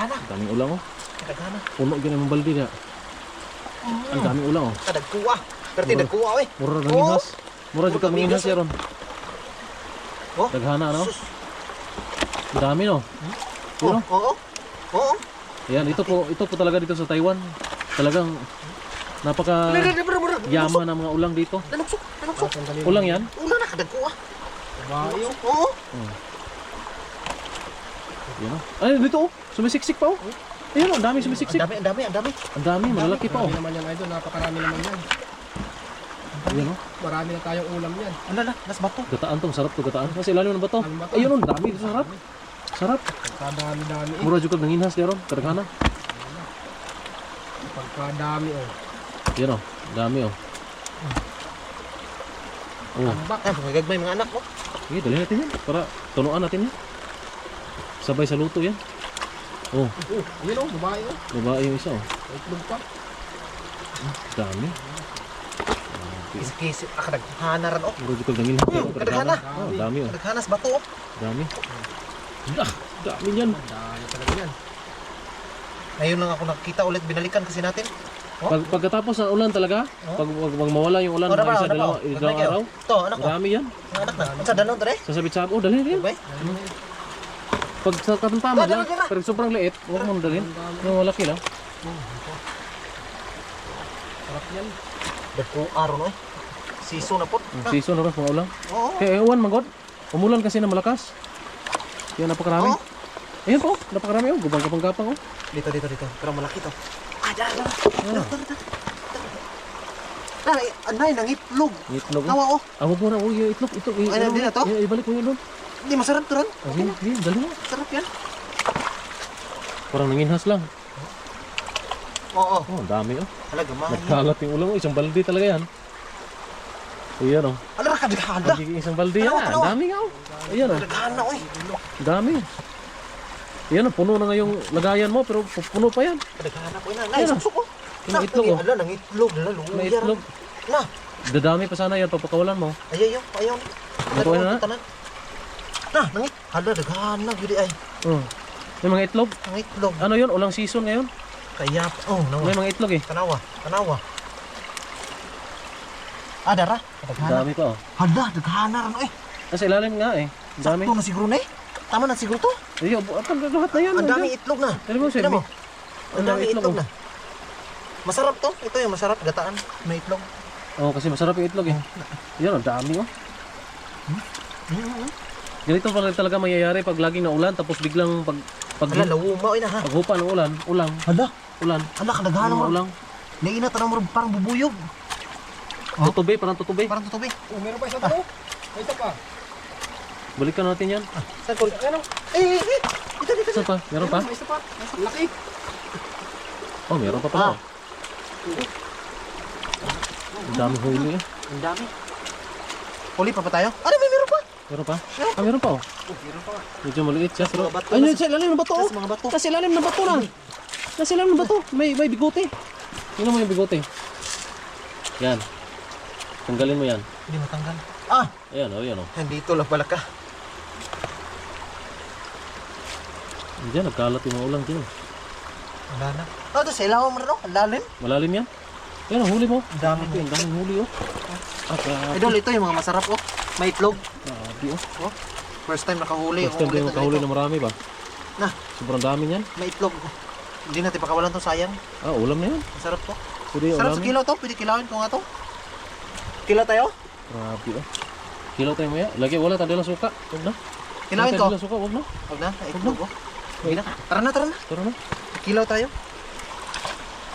Ana, Daming ulang oh. kadagana. Puno gyud ang baldi na. Ang daming ulang oh. Kadagkuha. Pero Mura. dagkuha oy. Mura Oo. ng ihas. Mura jud kang kamigas, yaron. Oh. Daghana no. Dami no. Oo, Ano? oo. Oo. Ayan, ito po, ito po talaga dito sa Taiwan. Talagang napaka yaman ng mga ulang dito. Ulang yan? Una na kadagkuha. Bayo. Oo. Yan oh. Ay, dito oh. Sumisiksik pa oh. Ayun oh, ang dami Ang sumisiksik. dami, ang dami, ang dami. Ang dami, malalaki pa oh. Marami naman yan idol, napakarami naman yan. Ayan oh. Marami na tayong ulam yan. Ano na, nas bato. Gataan to, sarap to gataan. Kasi ilalim ng bato. Ayun oh, ang dami dito sarap. Sarap. Pagkadami-dami eh. Mura jud kag nanginhas yaron, kadagana. Pagkadami oh. Yan oh, dami oh. Oh, Tambak. Ay, mga gagmay mga anak oh. mo. sige, dali natin yan. Para tunuan natin yan. Sabay sa luto yan. Oh, Oh, yun oh, babae oh. babae yung isa oh. Itlog pa. Dami. Kisi-kisi, ah, kadagana ran oh. Kag nanginhas yaron, kadagana. kadagana. Oh, dami oh. Kadagana sa bato oh. Dami. Ah, dami yan. Dami talaga yan. Ngayon lang ako nakita ulit, binalikan kasi natin. Oh. Pag, pagkatapos ng ulan talaga, Oh. pag, pag, pag mawala yung ulan, Oh, dapat, isa, dalawa, dalawang Kayo. araw, Ito, anak ko. marami yan. Anak na. Sa dalon tare. Sasabit sa oh, dalhin yan. Bay. Pag sa Oh, dala, lang, pero sobrang liit, huwag mo dalhin. Yung malaki lang. Sarap yan. Dagko araw no eh. Siso na po. Ang season na rin, ulang. Oo. Kaya ewan, magod. Umulan kasi na malakas. Kaya napakarami. Oo. Ayan po, napakarami oh. Gubang kapang-kapang oh. Dito, dito, dito. Pero malaki to. Ah, dyan, dyan. Ano? Ay, anay, nangitlog. Itlog. oh. Tawa oh. Ah, wag mo na. Uy, yung itlog. Itlog. i- Ay, ano, nandun na to? Ibalik mo yun doon. Hindi, masarap to ron. Ah, Sige, sige, dali mo. Sarap yan. Parang nanginhas lang. Oo. Oh, ang dami oh. Talaga, mahay. Nagkalat yung ulam oh. Isang balde talaga yan. Ayan oh. Ala, kadagana. Magiging isang balde yan. Dalawa. Ang dalawa. dami nga oh. Ayan oh. Kadagana, oy. Ang dami. Ayan oh, puno na nga yung lagayan mo pero pu- puno pa yan. Kadagana po yun. Nay, Ayan, oh. susok oh. Yung Sakto, itlog, oh. Ala, nangitlog. Ala, luya. May itlog. Na, Dadami pa sana yan papakawalan mo. ayaw, ayaw. Ayaw. Natuwa na na? Tanan. Na, nangit. Ala, dagana. Gudi ay. Oh. May mga itlog. Nangitlog. Ano yun? Ulang season ngayon. Kaya, oh, nawa. May mga itlog eh. Tanawa, tanawa. Ah, dara. Ang Daghana. dami pa oh. Hala, daghana ran eh. Nasa ilalim nga eh. Ang dami. Sakto na siguro na eh. Tama na siguro to. Ayun, apa lahat na yan. Ang dami itlog na. Alam mo, sir, Tignan mo. Ang ang dami itlog itlog, na. Masarap to. Ito yung masarap gataan. May itlog. Oh, kasi masarap yung itlog eh. Yan, ang dami oh. Ganito pala talaga mangyayari pag laging naulan tapos biglang pag pag Hala, lawuma oy na ha. paghupa ng ulan, ulang, Hala, ulan. hala kadaghan mo. ulang. Nainat na mo parang bubuyog. Oh. Tutubi, parang tutubi. Parang tutubi. Oh, meron pa isa pa oh. May isa pa. Balikan natin yan. Saan ko? Ano? Eh, eh, eh. Dito, dito. Saan pa? Meron pa? May isa pa. Laki. Oh, meron pa pala. Ah. Ang dami huli eh. Ang dami. Huli pa ba tayo? Ano, may meron. Meron pa? Ah, meron pa oh. Oh, meron pa. Medyo maliit siya. Pero... Ay, nasa ilalim ng bato oh. Sa mga bato. Nasa ilalim ng bato lang. Nasa ilalim ng bato. May, may bigote. Tingnan mo yung bigote. Yan. Tanggalin mo yan. Hindi matanggal. Ah, Ayan oh, ayan oh. nandito lang pala ka. Diyan, nagkalat yung mga ulang dyan. oh. Wala na. Oh, ito sa ilaw mo rin, oh. Ang lalim. Malalim yan. Ayan, ang huli mo. Dami. Ito, ang daming huli oh. Ah, grabe. Idol, ito yung mga masarap, oh. May itlog. Grabe oh. Oh. First time nakahuli. First time Ulit tayo na marami ba? Na, Sobrang dami yan. may itlog. Hindi natin pakawalan to, sayang. Ah, ulam na yan. Masarap to. Pwede yung Sarap sa kilaw to. Pwede kilawin ko nga to. Kilaw tayo? Grabe oh. Kilaw tayo maya. Lagi wala tayo lang suka. Huwag na. Kilawin Wala ko. tayo lang suka, huwag na. Huwag na, itlog, oh. Tara na, tara na. Tara na. Kilaw tayo.